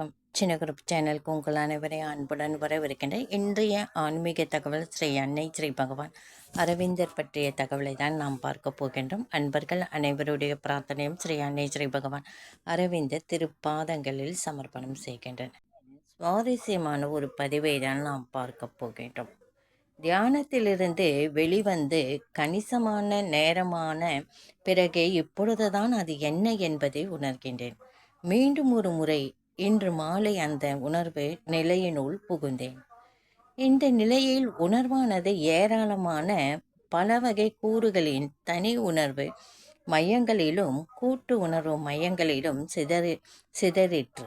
வணக்கம். சின்ன குரூப் சேனலுக்கு உங்கள் அனைவரையும் அன்புடன் வரவிருக்கின்ற இன்றைய ஆன்மீக தகவல் ஸ்ரீ அன்னை ஸ்ரீ பகவான் அரவிந்தர் பற்றிய தகவலை தான் நாம் பார்க்க போகின்றோம். அன்பர்கள் அனைவருடைய பிரார்த்தனையும் ஸ்ரீ அன்னை ஸ்ரீ பகவான் அரவிந்தர் திருப்பாதங்களில் சமர்ப்பணம் செய்கின்றனர். சுவாரஸ்யமான ஒரு பதிவை தான் நாம் பார்க்க போகின்றோம். தியானத்திலிருந்து வெளிவந்து கணிசமான நேரமான பிறகே இப்பொழுதுதான் அது என்ன என்பதை உணர்கின்றேன். மீண்டும் ஒரு முறை இன்று மாலை அந்த உணர்வு நிலையினுள் புகுந்தேன். இந்த நிலையில் உணர்வானது ஏராளமான பல வகை கூறுகளின் தனி உணர்வு மையங்களிலும் கூட்டு உணர்வு மையங்களிலும் சிதறி சிதறிற்று.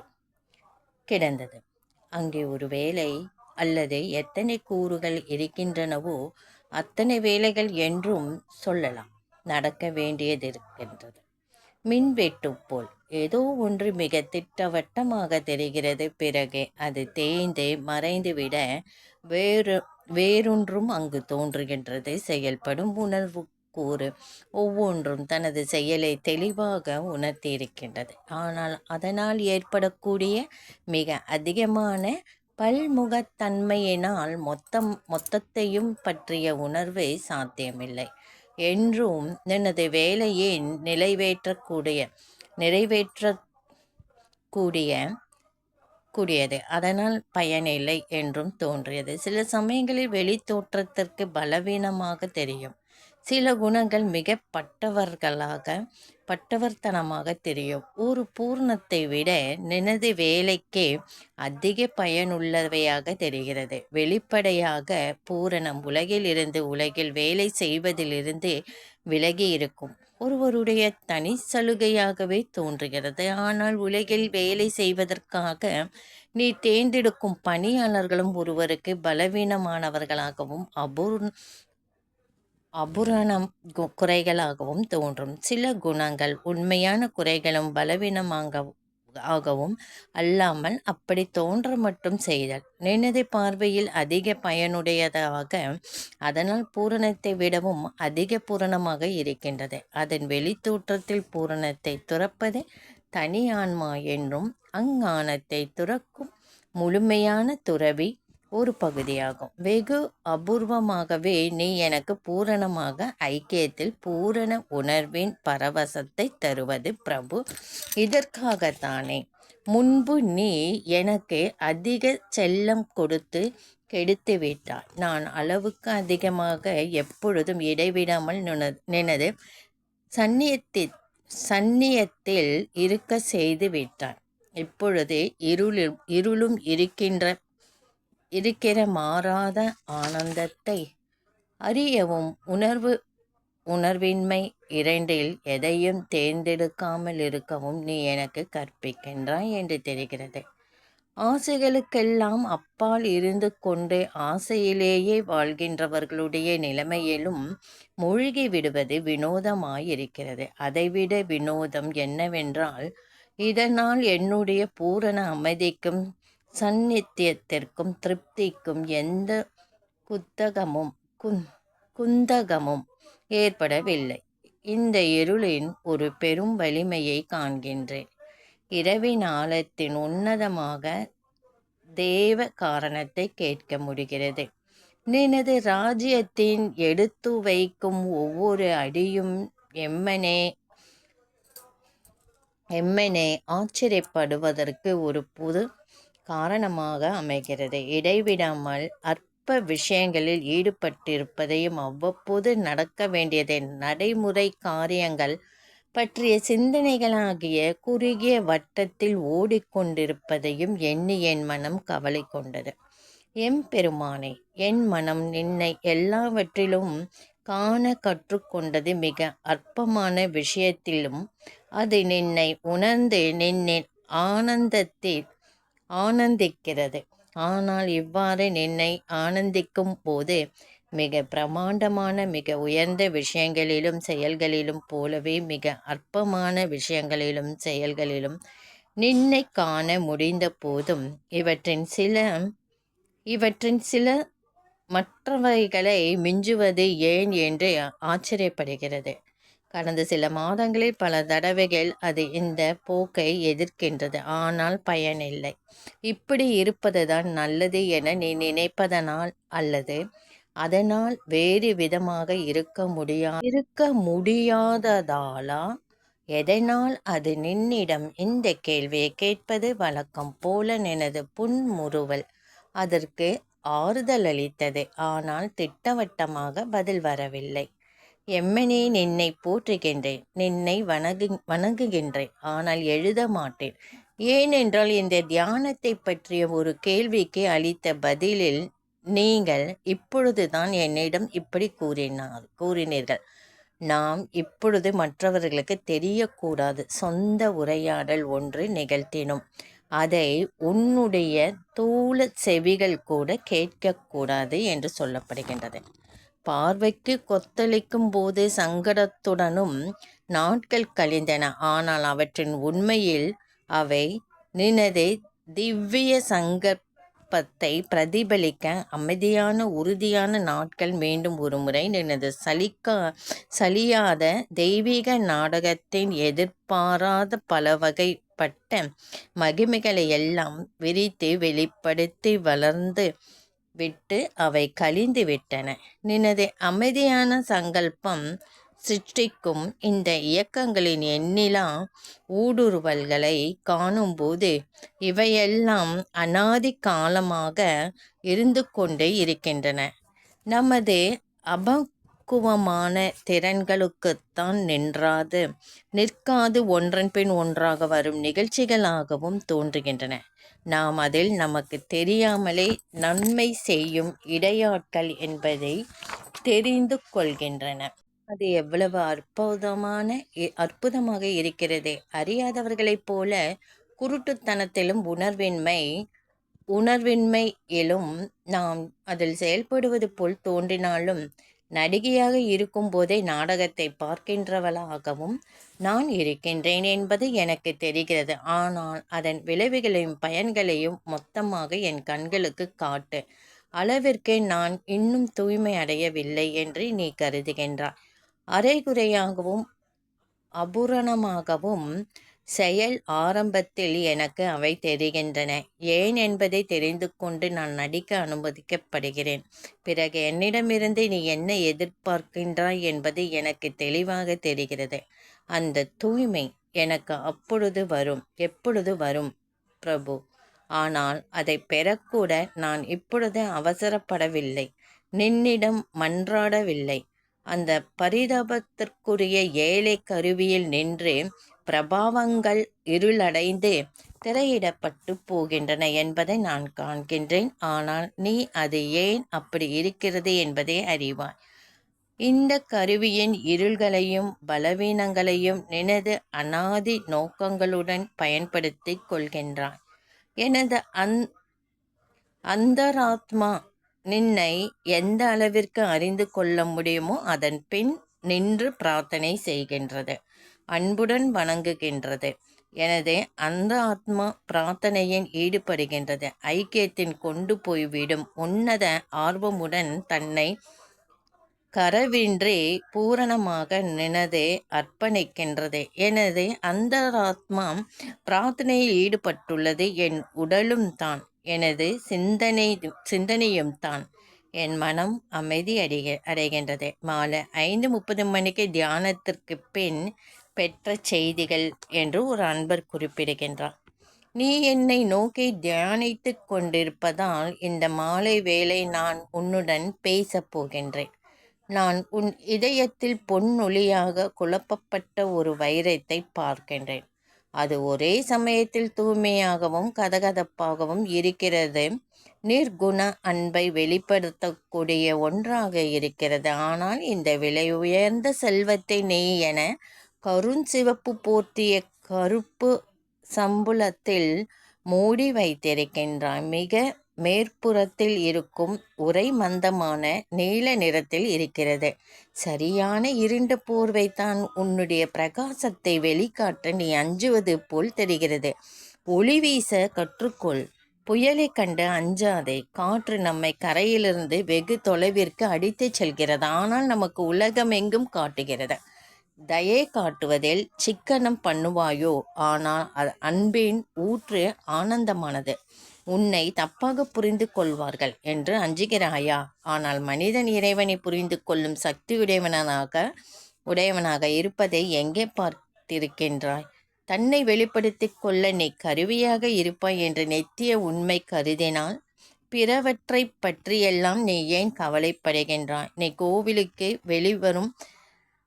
கிடந்தது. அங்கே ஒரு வேலை அல்லது எத்தனை கூறுகள் இருக்கின்றனவோ அத்தனை வேலைகள் என்றும் சொல்லலாம். நடக்க வேண்டியது இருக்கின்றது மின்வெட்டு போல். ஏதோ ஒன்று மிக திட்டவட்டமாக தெரிகிறது. பிறகு அது தேய்ந்து மறைந்துவிட வேறு வேறொன்றும் அங்கு தோன்றுகின்றது. செயல்படும் உணர்வு கூறு ஒவ்வொன்றும் தனது செயலை தெளிவாக உணர்த்தியிருக்கின்றது. ஆனால் அதனால் ஏற்படக்கூடிய மிக அதிகமான பல்முகத்தன்மையினால் மொத்தம் மொத்தத்தையும் பற்றிய உணர்வு சாத்தியமில்லை. என்றும் எனது வேலையை நிறைவேற்றக்கூடிய நிறைவேற்றக்கூடிய கூடியது. அதனால் பயனில்லை என்றும் தோன்றியது. சில சமயங்களில் வெளி தோற்றத்திற்கு பலவீனமாக தெரியும். சில குணங்கள் மிக பட்டவர்களாக பட்டவர்த்தனமாக தெரியும். ஒரு பூர்ணத்தை விட நினது வேலைக்கே அதிக பயனுள்ளவையாக தெரிகிறது. வெளிப்படையாக பூரணம். உலகில் இருந்து உலகில் வேலை செய்வதிலிருந்து விலகி இருக்கும். ஒருவருடைய தனி சலுகையாகவே தோன்றுகிறது. ஆனால் உலகில் வேலை செய்வதற்காக நீ தேர்ந்தெடுக்கும் பணியாளர்களும் ஒருவருக்கு பலவீனமானவர்களாகவும் அபூர் அபுரணம் குறைகளாகவும் தோன்றும். சில குணங்கள் உண்மையான குறைகளும் பலவீனமாக ஆகவும் அல்லாமல் அப்படி தோன்ற மட்டும் செய்தல். நினது பார்வையில் அதிக பயனுடையதாக அதனால் பூரணத்தை விடவும் அதிக பூரணமாக இருக்கின்றது. அதன் வெளித்தோற்றத்தில் பூரணத்தை துறப்பது தனி ஆன்மா என்றும் அங்ஞானத்தை துறக்கும் முழுமையான துறவி ஒரு பகுதியாகும். வெகு அபூர்வமாகவே நீ எனக்கு பூரணமாக ஐக்கியத்தில் பூரண உணர்வின் பரவசத்தை தருவது பிரபு. இதற்காகத்தானே? முன்பு நீ எனக்கு அதிக செல்லம் கொடுத்து கெடுத்து விட்டாய். நான் அளவுக்கு அதிகமாக எப்பொழுதும் இடைவிடாமல் நினது. சந்நியத்தில் சந்நியத்தில் இருக்க செய்து விட்டான் இப்பொழுது இருளும் இருளும் இருக்கின்ற இருக்கிற மாறாத ஆனந்தத்தை அறியவும் உணர்வு உணர்வின்மை இரண்டில் எதையும் தேர்ந்தெடுக்காமல் இருக்கவும் நீ எனக்கு கற்பிக்கின்றாய் என்று தெரிகிறது. ஆசைகளுக்கெல்லாம் அப்பால் இருந்து கொண்டு ஆசையிலேயே வாழ்கின்றவர்களுடைய நிலைமையிலும் மூழ்கி விடுவது வினோதமாயிருக்கிறது. அதைவிட வினோதம் என்னவென்றால் இதனால் என்னுடைய பூரண அமைதிக்கும் சந்நித்தியத்திற்கும் திருப்திக்கும் எந்த குத்தகமும் குந் குந்தகமும் ஏற்படவில்லை. இந்த இருளின் ஒரு பெரும் வலிமையை காண்கின்றேன். இரவின் ஆழத்தின் உன்னதமாக தேவ காரணத்தை கேட்க முடிகிறது. நினது ராஜ்யத்தின் எடுத்து வைக்கும் ஒவ்வொரு அடியும் எம்மனே எம்மனே ஆச்சரியப்படுவதற்கு ஒரு புது காரணமாக அமைகிறது. இடைவிடாமல் அற்ப விஷயங்களில் ஈடுபட்டிருப்பதையும் அவ்வப்போது நடக்க வேண்டியதை. நடைமுறை காரியங்கள் பற்றிய சிந்தனைகளாகிய குறுகிய வட்டத்தில் ஓடிக்கொண்டிருப்பதையும் எண்ணி என் மனம் கவலை கொண்டது. எம் பெருமானே என் மனம் நின்னை எல்லாவற்றிலும் காண கற்றுக்கொண்டது மிக அற்பமான விஷயத்திலும் அது நின்னை உணர்ந்து நின்னின் ஆனந்தத்தில் ஆனந்திக்கிறது. ஆனால் இவ்வாறு நின்னை ஆனந்திக்கும் போது மிக பிரமாண்டமான மிக உயர்ந்த விஷயங்களிலும் செயல்களிலும் போலவே மிக அற்பமான விஷயங்களிலும் செயல்களிலும் நின்னை காண முடிந்த போதும் இவற்றின் சில இவற்றின் சில மற்றவைகளை மிஞ்சுவது ஏன் என்று ஆச்சரியப்படுகிறது. கடந்த சில மாதங்களில் பல தடவைகள் அது இந்த போக்கை எதிர்க்கின்றது. ஆனால் பயனில்லை. இப்படி இருப்பது தான் நல்லது என நீ நினைப்பதனால் அல்லது அதனால் வேறு விதமாக இருக்க முடியா இருக்க முடியாததாலா? எதனால் அது நின்னிடம்? இந்த கேள்வியை கேட்பது வழக்கம் போல எனது புன்முறுவல். அதற்கு ஆறுதல் அளித்தது. ஆனால் திட்டவட்டமாக பதில் வரவில்லை. எம்மனே நின்னை போற்றுகின்றேன் நின்னை வணங்கு வணங்குகின்றேன் ஆனால் எழுத மாட்டேன். ஏனென்றால் இந்த தியானத்தை பற்றிய ஒரு கேள்விக்கு அளித்த பதிலில் நீங்கள் இப்பொழுதுதான் என்னிடம் இப்படி கூறினார் கூறினீர்கள். நாம் இப்பொழுது மற்றவர்களுக்கு தெரியக்கூடாது. சொந்த உரையாடல் ஒன்று நிகழ்த்தினோம். அதை உன்னுடைய தூள செவிகள் கூட கேட்கக்கூடாது என்று சொல்லப்படுகின்றது. பார்வைக்கு கொத்தளிக்கும் போது சங்கடத்துடனும் நாட்கள் கழிந்தன. ஆனால் அவற்றின் உண்மையில் அவை நினது திவ்ய சங்கற்பத்தை பிரதிபலிக்க அமைதியான உறுதியான நாட்கள் மீண்டும் ஒருமுறை நினது சலிக்கா சலியாத தெய்வீக நாடகத்தின் எதிர்பாராத பல வகைப்பட்ட மகிமைகளை எல்லாம் விரித்து வெளிப்படுத்தி வளர்ந்து விட்டு அவை கழிந்து விட்டன. நினது அமைதியான சங்கல்பம் சிருஷ்டிக்கும் இந்த இயக்கங்களின் எண்ணிலா ஊடுருவல்களை காணும்போது இவையெல்லாம் அனாதி காலமாக இருந்து கொண்டே இருக்கின்றன. நமது அபக்குவமான திறன்களுக்குத்தான் நின்றாது. நிற்காது ஒன்றன் பின் ஒன்றாக வரும் நிகழ்ச்சிகளாகவும் தோன்றுகின்றன. நாம் அதில் நமக்கு தெரியாமலே நன்மை செய்யும் இடையாட்கள் என்பதை தெரிந்து கொள்கின்றன. அது எவ்வளவு அற்புதமான அற்புதமாக இருக்கிறது. அறியாதவர்களைப் போல குருட்டுத்தனத்திலும் உணர்வின்மை உணர்வின்மையிலும் நாம் அதில் செயல்படுவது போல் தோன்றினாலும் நடிகையாக இருக்கும் போதே நாடகத்தை பார்க்கின்றவளாகவும் நான் இருக்கின்றேன் என்பது எனக்கு தெரிகிறது. ஆனால் அதன் விளைவுகளையும் பயன்களையும் மொத்தமாக என் கண்களுக்கு காட்டு. அளவிற்கு நான் இன்னும் தூய்மை அடையவில்லை என்று நீ கருதுகின்றாய். அரைகுறையாகவும் அபூரணமாகவும் செயல் ஆரம்பத்தில் எனக்கு அவை தெரிகின்றன. ஏன் என்பதை தெரிந்து கொண்டு நான் நடிக்க அனுமதிக்கப்படுகிறேன். பிறகு என்னிடமிருந்து நீ என்ன எதிர்பார்க்கின்றாய் என்பது எனக்கு தெளிவாக தெரிகிறது. அந்த தூய்மை எனக்கு அப்பொழுது வரும் எப்பொழுது வரும் பிரபு? ஆனால் அதை பெறக்கூட நான் இப்பொழுது அவசரப்படவில்லை. நின்னிடம் மன்றாடவில்லை. அந்த பரிதாபத்திற்குரிய ஏழை கருவியில் நின்று பிரபாவங்கள் இருளடைந்து திரையிடப்பட்டு போகின்றன என்பதை நான் காண்கின்றேன். ஆனால் நீ அது ஏன் அப்படி இருக்கிறது என்பதை அறிவாய். இந்த கருவியின் இருள்களையும் பலவீனங்களையும் நினது அனாதி நோக்கங்களுடன் பயன்படுத்தி கொள்கின்றான் எனது அந் அந்தராத்மா நின்னை எந்த அளவிற்கு அறிந்து கொள்ள முடியுமோ அதன் பின் நின்று பிரார்த்தனை செய்கின்றது அன்புடன் வணங்குகின்றது. எனது அந்த ஆத்மா பிரார்த்தனையின் ஈடுபடுகின்றது. ஐக்கியத்தின் கொண்டு போய்விடும் உன்னத ஆர்வமுடன் தன்னை கரவின்றி பூரணமாக நினதே அர்ப்பணிக்கின்றது. எனது அந்தராத்மா பிரார்த்தனையில் ஈடுபட்டுள்ளது என் உடலும் தான். எனது சிந்தனை சிந்தனையும் தான். என் மனம் அமைதி அடைய அடைகின்றது. மாலை ஐந்து முப்பது மணிக்கு தியானத்திற்கு பின் பெற்ற செய்திகள் என்று ஒரு அன்பர் குறிப்பிடுகின்றார். நீ என்னை நோக்கி தியானித்து கொண்டிருப்பதால் இந்த மாலை வேளை நான் உன்னுடன் பேசப் போகின்றேன். நான் உன் இதயத்தில் பொன்னொழியாக குழப்பப்பட்ட ஒரு வைரத்தை பார்க்கின்றேன். அது ஒரே சமயத்தில் தூய்மையாகவும் கதகதப்பாகவும் இருக்கிறது. நிர்குண அன்பை வெளிப்படுத்தக்கூடிய ஒன்றாக இருக்கிறது. ஆனால் இந்த விலை உயர்ந்த செல்வத்தை நீ என கருஞ்சிவப்பு போர்த்திய கருப்பு சம்புலத்தில் மூடி வைத்திருக்கின்றான் மிக மேற்புறத்தில் இருக்கும் உரை மந்தமான நீல நிறத்தில் இருக்கிறது. சரியான இருண்ட போர்வைத்தான் உன்னுடைய பிரகாசத்தை வெளிக்காட்ட நீ அஞ்சுவது போல் தெரிகிறது. ஒளி வீச கற்றுக்கொள். புயலை கண்டு அஞ்சாதே. காற்று நம்மை கரையிலிருந்து வெகு தொலைவிற்கு அடித்துச் செல்கிறது. ஆனால் நமக்கு உலகம் எங்கும் காட்டுகிறது. தயை காட்டுவதில் சிக்கனம் பண்ணுவாயோ? ஆனால் அது அன்பின் ஊற்று ஆனந்தமானது. உன்னை தப்பாக புரிந்து கொள்வார்கள் என்று அஞ்சுகிறாயா? ஆனால் மனிதன் இறைவனை புரிந்து கொள்ளும் சக்தியுடையவனாக உடையவனாக இருப்பதை எங்கே பார்த்திருக்கின்றாய்? தன்னை வெளிப்படுத்திக் கொள்ள நீ கருவியாக இருப்பாய் என்று நெத்திய உண்மை கருதினால் பிறவற்றை பற்றியெல்லாம் நீ ஏன் கவலைப்படுகின்றாய்? நீ கோவிலுக்கு வெளிவரும்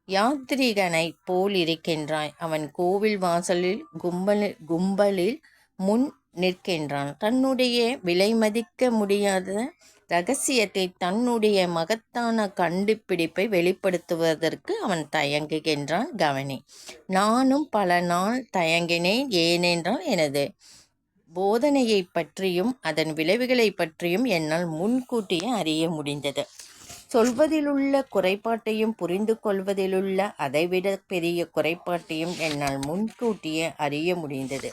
யாத்திரிகனை போல் இருக்கின்றாய் அவன் கோவில் வாசலில் கும்பலில் கும்பலில் முன் நிற்கின்றான். தன்னுடைய விலை மதிக்க முடியாத ரகசியத்தை தன்னுடைய மகத்தான கண்டுபிடிப்பை வெளிப்படுத்துவதற்கு அவன் தயங்குகின்றான். கவனி நானும் பல நாள் தயங்கினேன். ஏனென்றால் எனது போதனையை பற்றியும் அதன் விளைவுகளை பற்றியும் என்னால் முன்கூட்டியே அறிய முடிந்தது. சொல்வதிலுள்ள குறைபாட்டையும் புரிந்து கொள்வதிலுள்ள அதைவிட பெரிய குறைபாட்டையும் என்னால் முன்கூட்டியே அறிய முடிந்தது.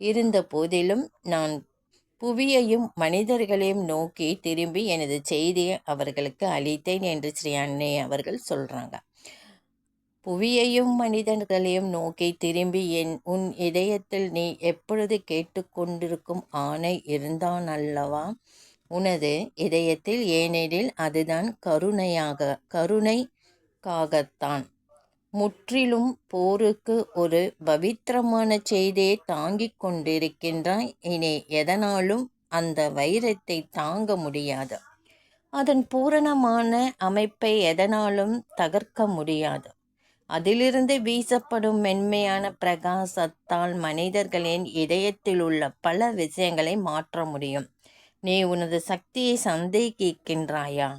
இருந்த போதிலும் நான் புவியையும் மனிதர்களையும் நோக்கி திரும்பி எனது செய்தியை அவர்களுக்கு அளித்தேன் என்று ஸ்ரீ அன்னை அவர்கள் சொல்கிறாங்க புவியையும் மனிதர்களையும் நோக்கி திரும்பி என் உன் இதயத்தில் நீ எப்பொழுது கேட்டுக்கொண்டிருக்கும் ஆணை இருந்தான் அல்லவா? உனது இதயத்தில் ஏனெனில் அதுதான் கருணையாக கருணைக்காகத்தான். முற்றிலும் போருக்கு ஒரு பவித்திரமான செய்தியை தாங்கிக் கொண்டிருக்கின்றாய். இனி எதனாலும் அந்த வைரத்தை தாங்க முடியாது. அதன் பூரணமான அமைப்பை எதனாலும் தகர்க்க முடியாது. அதிலிருந்து வீசப்படும் மென்மையான பிரகாசத்தால் மனிதர்களின் இதயத்தில் உள்ள பல விஷயங்களை மாற்ற முடியும். நீ உனது சக்தியை சந்தேகிக்கின்றாயா?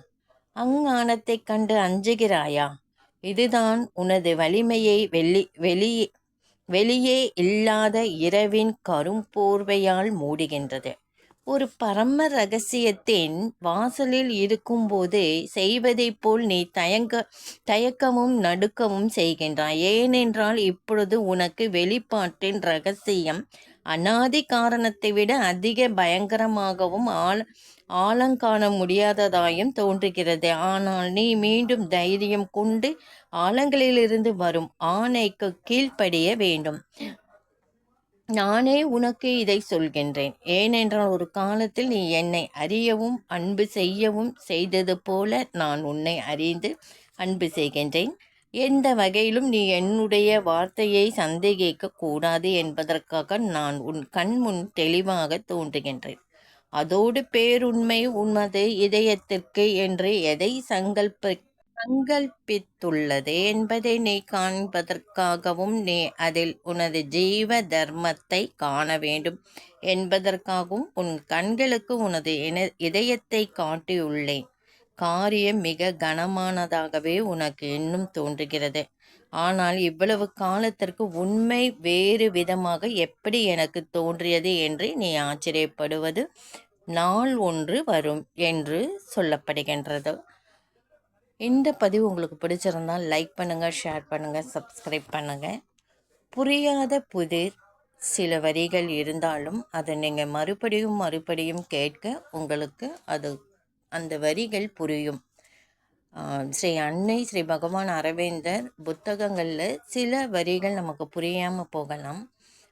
அங்ஞானத்தைக் கண்டு அஞ்சுகிறாயா? இதுதான் உனது வலிமையை வெளி வெளி வெளியே இல்லாத இரவின் கரும்போர்வையால் மூடுகின்றது. ஒரு பரம ரகசியத்தின் வாசலில் இருக்கும்போது செய்வதைப் போல் நீ தயங்க தயக்கமும் நடுக்கமும் செய்கின்றாய். ஏனென்றால் இப்பொழுது உனக்கு வெளிப்பாட்டின் ரகசியம் அனாதி காரணத்தை விட அதிக பயங்கரமாகவும் ஆழ ஆழங்காண முடியாததாயும் தோன்றுகிறது. ஆனால் நீ மீண்டும் தைரியம் கொண்டு ஆழங்களிலிருந்து வரும் ஆணைக்கு கீழ்ப்படிய வேண்டும். நானே உனக்கு இதை சொல்கின்றேன். ஏனென்றால் ஒரு காலத்தில் நீ என்னை அறியவும் அன்பு செய்யவும் செய்தது போல நான் உன்னை அறிந்து அன்பு செய்கின்றேன். எந்த வகையிலும் நீ என்னுடைய வார்த்தையை சந்தேகிக்க கூடாது என்பதற்காக நான் உன் கண் முன் தெளிவாக தோன்றுகின்றேன். அதோடு பேருண்மை உமது இதயத்திற்கு என்று எதை சங்கல்ப சங்கல்பித்துள்ளது என்பதை நீ காண்பதற்காகவும் நீ அதில் உனது ஜீவ தர்மத்தை காண வேண்டும் என்பதற்காகவும் உன் கண்களுக்கு உனது இதயத்தை காட்டியுள்ளேன். காரியம் மிக கனமானதாகவே உனக்கு இன்னும் தோன்றுகிறது. ஆனால் இவ்வளவு காலத்திற்கு உண்மை வேறு விதமாக எப்படி எனக்கு தோன்றியது என்று நீ ஆச்சரியப்படுவது நாள் ஒன்று வரும் என்று சொல்லப்படுகின்றது. இந்த பதிவு உங்களுக்கு பிடிச்சிருந்தால் லைக் பண்ணுங்கள் ஷேர் பண்ணுங்கள் சப்ஸ்கிரைப் பண்ணுங்கள் புரியாத புதிர் சில வரிகள் இருந்தாலும் அதை நீங்கள் மறுபடியும் மறுபடியும் கேட்க உங்களுக்கு அது அந்த வரிகள் புரியும். ஸ்ரீ அன்னை ஸ்ரீ பகவான் அரவிந்தர் புத்தகங்களில் சில வரிகள் நமக்கு புரியாமல் போகலாம்.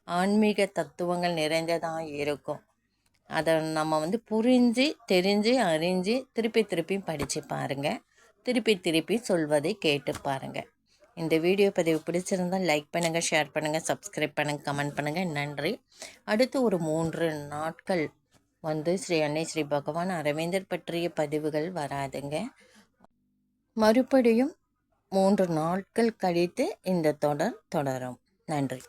ஆன்மீக தத்துவங்கள் நிறைந்ததாக இருக்கும். அதை நம்ம வந்து புரிஞ்சு தெரிஞ்சு அறிஞ்சு திருப்பி திருப்பி படித்து பாருங்கள் திருப்பி திருப்பி சொல்வதை கேட்டு பாருங்கள் இந்த வீடியோ பதிவு பிடிச்சிருந்தால் லைக் பண்ணுங்கள் ஷேர் பண்ணுங்கள் சப்ஸ்கிரைப் பண்ணுங்கள் கமெண்ட் பண்ணுங்கள் நன்றி. அடுத்து ஒரு மூன்று நாட்கள் வந்து ஸ்ரீ அன்னை ஸ்ரீ பகவான் அரவிந்தர் பற்றிய பதிவுகள் வராதுங்க. மறுபடியும் மூன்று நாட்கள் கழித்து இந்த தொடர் தொடரும். நன்றி.